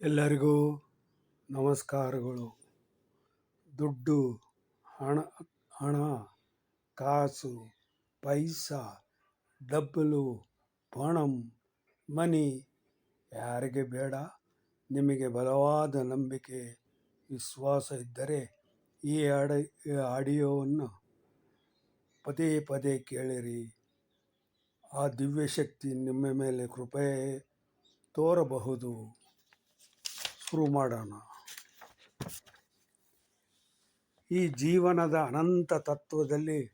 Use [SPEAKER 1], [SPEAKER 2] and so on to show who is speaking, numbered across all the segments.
[SPEAKER 1] ಎಲ್ಲರಿಗೂ ನಮಸ್ಕಾರಗಳು. ದುಡ್ಡು, ಹಣ ಹಣ, ಕಾಸು, ಪೈಸಾ, ಡಬ್ಬಲು, ಪಣಂ, ಮನಿ ಯಾರಿಗೆ ಬೇಡ, ನಿಮಗೆ ಬಲವಾದ ನಂಬಿಕೆ, ವಿಶ್ವಾಸ ಇದ್ದರೆ ಈ ಆಡಿ ಆಡಿಯೋವನ್ನು ಪದೇ ಪದೇ ಕೇಳಿರಿ. ಆ ದಿವ್ಯಶಕ್ತಿ ನಿಮ್ಮ ಮೇಲೆ ಕೃಪೆ ತೋರಬಹುದು. ಶುರು ಮಾಡೋಣ. ಈ ಜೀವನದ ಅನಂತ ತತ್ವದಲ್ಲಿ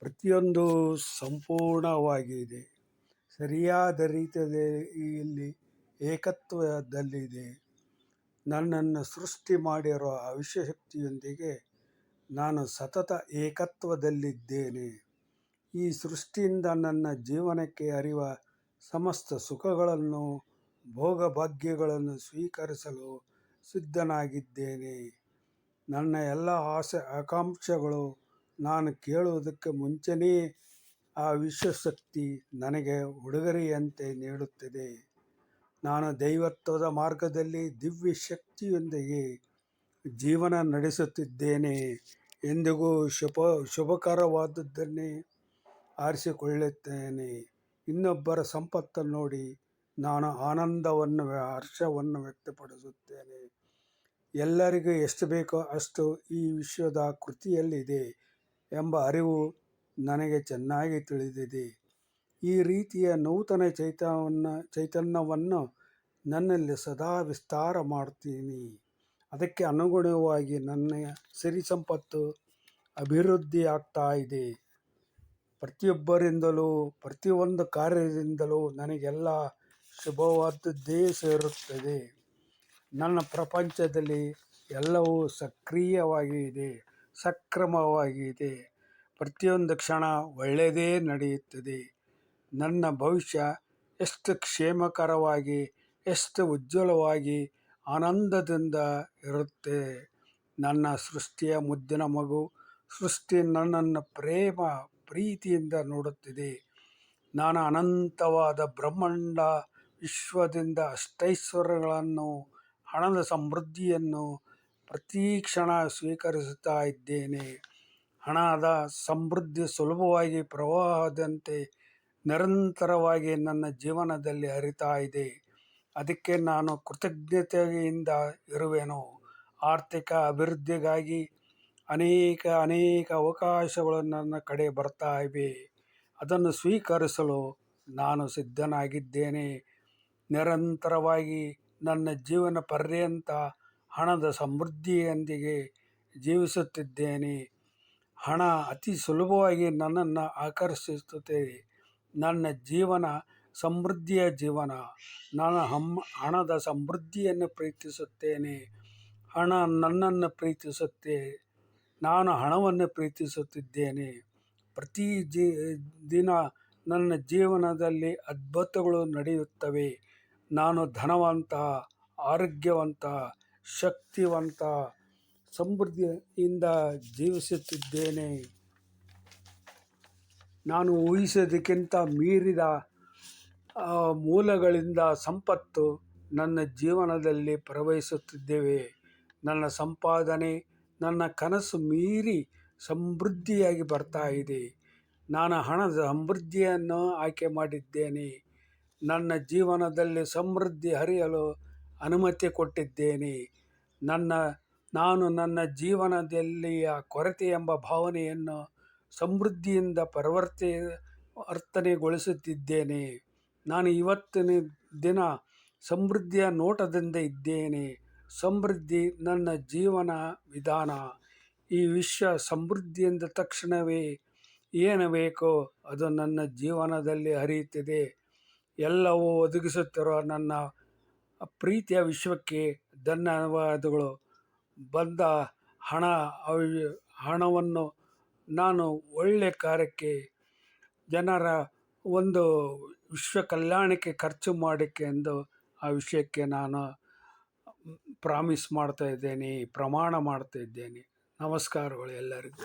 [SPEAKER 1] ಪ್ರತಿಯೊಂದು ಸಂಪೂರ್ಣವಾಗಿದೆ. ಸರಿಯಾದ ರೀತಿಯಲ್ಲಿ ಏಕತ್ವದಲ್ಲಿದೆ. ನನ್ನನ್ನು ಸೃಷ್ಟಿ ಮಾಡಿರೋ ಅವಿಶ್ವಶಕ್ತಿಯೊಂದಿಗೆ ನಾನು ಸತತ ಏಕತ್ವದಲ್ಲಿದ್ದೇನೆ. ಈ ಸೃಷ್ಟಿಯಿಂದ ನನ್ನ ಜೀವನಕ್ಕೆ ಅರಿವ ಸಮಸ್ತ ಸುಖಗಳನ್ನು ಭೋಗಭಾಗ್ಯಗಳನ್ನು ಸ್ವೀಕರಿಸಲು ಸಿದ್ಧನಾಗಿದ್ದೇನೆ. ನನ್ನ ಎಲ್ಲ ಆಸೆ ಆಕಾಂಕ್ಷೆಗಳು ನಾನು ಕೇಳುವುದಕ್ಕೆ ಮುಂಚೆಯೇ ಆ ವಿಶ್ವಶಕ್ತಿ ನನಗೆ ಉಡುಗೊರೆಯಂತೆ ನೀಡುತ್ತದೆ. ನಾನು ದೈವತ್ವದ ಮಾರ್ಗದಲ್ಲಿ ದಿವ್ಯ ಶಕ್ತಿಯೊಂದಿಗೆ ಜೀವನ ನಡೆಸುತ್ತಿದ್ದೇನೆ ಎಂದಿಗೂ ಶುಭ, ಶುಭಕರವಾದದ್ದನ್ನೇ ಆರಿಸಿಕೊಳ್ಳುತ್ತೇನೆ. ಇನ್ನೊಬ್ಬರ ಸಂಪತ್ತನ್ನು ನೋಡಿ ನಾನು ಆನಂದವನ್ನು, ಹರ್ಷವನ್ನು ವ್ಯಕ್ತಪಡಿಸುತ್ತೇನೆ. ಎಲ್ಲರಿಗೂ ಎಷ್ಟು ಬೇಕೋ ಅಷ್ಟು ಈ ವಿಶ್ವದ ಕೃತಿಯಲ್ಲಿದೆ ಎಂಬ ಅರಿವು ನನಗೆ ಚೆನ್ನಾಗಿ ತಿಳಿದಿದೆ. ಈ ರೀತಿಯ ನೂತನ ಚೈತನ್ಯವನ್ನು ಚೈತನ್ಯವನ್ನು ನನ್ನಲ್ಲಿ ಸದಾ ವಿಸ್ತಾರ ಮಾಡ್ತೀನಿ. ಅದಕ್ಕೆ ಅನುಗುಣವಾಗಿ ನನ್ನ ಸಿರಿ ಸಂಪತ್ತು ಅಭಿವೃದ್ಧಿ ಆಗ್ತಾ ಇದೆ. ಪ್ರತಿಯೊಬ್ಬರಿಂದಲೂ, ಪ್ರತಿಯೊಂದು ಕಾರ್ಯದಿಂದಲೂ ನನಗೆಲ್ಲ ಶುಭವಾದದ್ದೇ ಸೇರುತ್ತದೆ ನನ್ನ ಪ್ರಪಂಚದಲ್ಲಿ ಎಲ್ಲವೂ ಸಕ್ರಿಯವಾಗಿದೆ, ಸಕ್ರಮವಾಗಿದೆ. ಪ್ರತಿಯೊಂದು ಕ್ಷಣ ಒಳ್ಳೆಯದೇ ನಡೆಯುತ್ತದೆ. ನನ್ನ ಭವಿಷ್ಯ ಎಷ್ಟು ಕ್ಷೇಮಕರವಾಗಿ, ಎಷ್ಟು ಉಜ್ವಲವಾಗಿ, ಆನಂದದಿಂದ ಇರುತ್ತೆ. ನನ್ನ ಸೃಷ್ಟಿಯ ಮುದ್ದಿನ ಮಗು, ಸೃಷ್ಟಿ ನನ್ನನ್ನು ಪ್ರೇಮ, ಪ್ರೀತಿಯಿಂದ ನೋಡುತ್ತಿದೆ. ನಾನು ಅನಂತವಾದ ಬ್ರಹ್ಮಾಂಡ ವಿಶ್ವದಿಂದ ಅಷ್ಟೈಶ್ವರ್ಯಗಳನ್ನು, ಹಣದ ಸಮೃದ್ಧಿಯನ್ನು ಪ್ರತಿ ಕ್ಷಣ ಸ್ವೀಕರಿಸುತ್ತಾ ಇದ್ದೇನೆ. ಹಣದ ಸಮೃದ್ಧಿ ಸುಲಭವಾಗಿ ಪ್ರವಾಹದಂತೆ ನಿರಂತರವಾಗಿ ನನ್ನ ಜೀವನದಲ್ಲಿ ಹರಿತಾ ಇದೆ. ಅದಕ್ಕೆ ನಾನು ಕೃತಜ್ಞತೆಯಿಂದ ಇರುವೆನು. ಆರ್ಥಿಕ ಅಭಿವೃದ್ಧಿಗಾಗಿ ಅನೇಕ ಅನೇಕ ಅವಕಾಶಗಳು ನನ್ನ ಕಡೆ ಬರ್ತಾ ಇವೆ. ಅದನ್ನು ಸ್ವೀಕರಿಸಲು ನಾನು ಸಿದ್ಧನಾಗಿದ್ದೇನೆ. ನಿರಂತರವಾಗಿ ನನ್ನ ಜೀವನ ಪರ್ಯಂತ ಹಣದ ಸಮೃದ್ಧಿಯೊಂದಿಗೆ ಜೀವಿಸುತ್ತಿದ್ದೇನೆ. ಹಣ ಅತಿ ಸುಲಭವಾಗಿ ನನ್ನನ್ನು ಆಕರ್ಷಿಸುತ್ತದೆ. ನನ್ನ ಜೀವನ ಸಮೃದ್ಧಿಯ ಜೀವನ. ನಾನು ಹಮ್, ಹಣದ ಸಮೃದ್ಧಿಯನ್ನು ಪ್ರೀತಿಸುತ್ತೇನೆ. ಹಣ ನನ್ನನ್ನು ಪ್ರೀತಿಸುತ್ತೆ. ನಾನು ಹಣವನ್ನು ಪ್ರೀತಿಸುತ್ತಿದ್ದೇನೆ. ಪ್ರತಿ ದಿನ ನನ್ನ ಜೀವನದಲ್ಲಿ ಅದ್ಭುತಗಳು ನಡೆಯುತ್ತವೆ. ನಾನು ಧನವಂತ, ಆರೋಗ್ಯವಂತ, ಶಕ್ತಿವಂತ, ಸಮೃದ್ಧಿಯಿಂದ ಜೀವಿಸುತ್ತಿದ್ದೇನೆ. ನಾನು ಊಹಿಸೋದಕ್ಕಿಂತ ಮೀರಿದ ಮೂಲಗಳಿಂದ ಸಂಪತ್ತು ನನ್ನ ಜೀವನದಲ್ಲಿ ಪ್ರವಹಿಸುತ್ತಿದ್ದೇವೆ. ನನ್ನ ಸಂಪಾದನೆ, ನನ್ನ ಕನಸು ಮೀರಿ ಸಮೃದ್ಧಿಯಾಗಿ ಬರ್ತಾ ಇದೆ. ನಾನು ಹಣದ ಸಮೃದ್ಧಿಯನ್ನು ಆಯ್ಕೆ ಮಾಡಿದ್ದೇನೆ. ನನ್ನ ಜೀವನದಲ್ಲಿ ಸಮೃದ್ಧಿ ಹರಿಯಲು ಅನುಮತಿ ಕೊಟ್ಟಿದ್ದೇನೆ. ನನ್ನ, ನಾನು ನನ್ನ ಜೀವನದಲ್ಲಿಯ ಕೊರತೆ ಎಂಬ ಭಾವನೆಯನ್ನು ಸಮೃದ್ಧಿಯಿಂದ ಪರಿವರ್ತಿ, ವರ್ತನೆಗೊಳಿಸುತ್ತಿದ್ದೇನೆ. ನಾನು ಇವತ್ತಿನ ದಿನ ಸಮೃದ್ಧಿಯ ನೋಟದಿಂದ ಇದ್ದೇನೆ. ಸಮೃದ್ಧಿ ನನ್ನ ಜೀವನ ವಿಧಾನ. ಈ ವಿಶ್ವ ಸಮೃದ್ಧಿಯಿಂದ ತಕ್ಷಣವೇ ಏನು ಬೇಕೋ ಅದು ನನ್ನ ಜೀವನದಲ್ಲಿ ಹರಿಯುತ್ತಿದೆ. ಎಲ್ಲವೂ ಒದಗಿಸುತ್ತಿರುವ ನನ್ನ ಪ್ರೀತಿಯ ವಿಶ್ವಕ್ಕೆ ಧನ್ಯವಾದಗಳು. ಬಂದ ಹಣ ಹಣವನ್ನು ನಾನು ಒಳ್ಳೆಯ ಕಾರ್ಯಕ್ಕೆ, ಜನರ ಒಂದು ವಿಶ್ವ ಕಲ್ಯಾಣಕ್ಕೆ ಖರ್ಚು ಮಾಡಿಕೆ ಎಂದು ಆ ವಿಷಯಕ್ಕೆ ನಾನು ಪ್ರಾಮಿಸ್ ಮಾಡ್ತಾ ಇದ್ದೇನೆ, ಪ್ರಮಾಣ ಮಾಡ್ತಾ ಇದ್ದೇನೆ. ನಮಸ್ಕಾರಗಳು ಎಲ್ಲರಿಗೂ.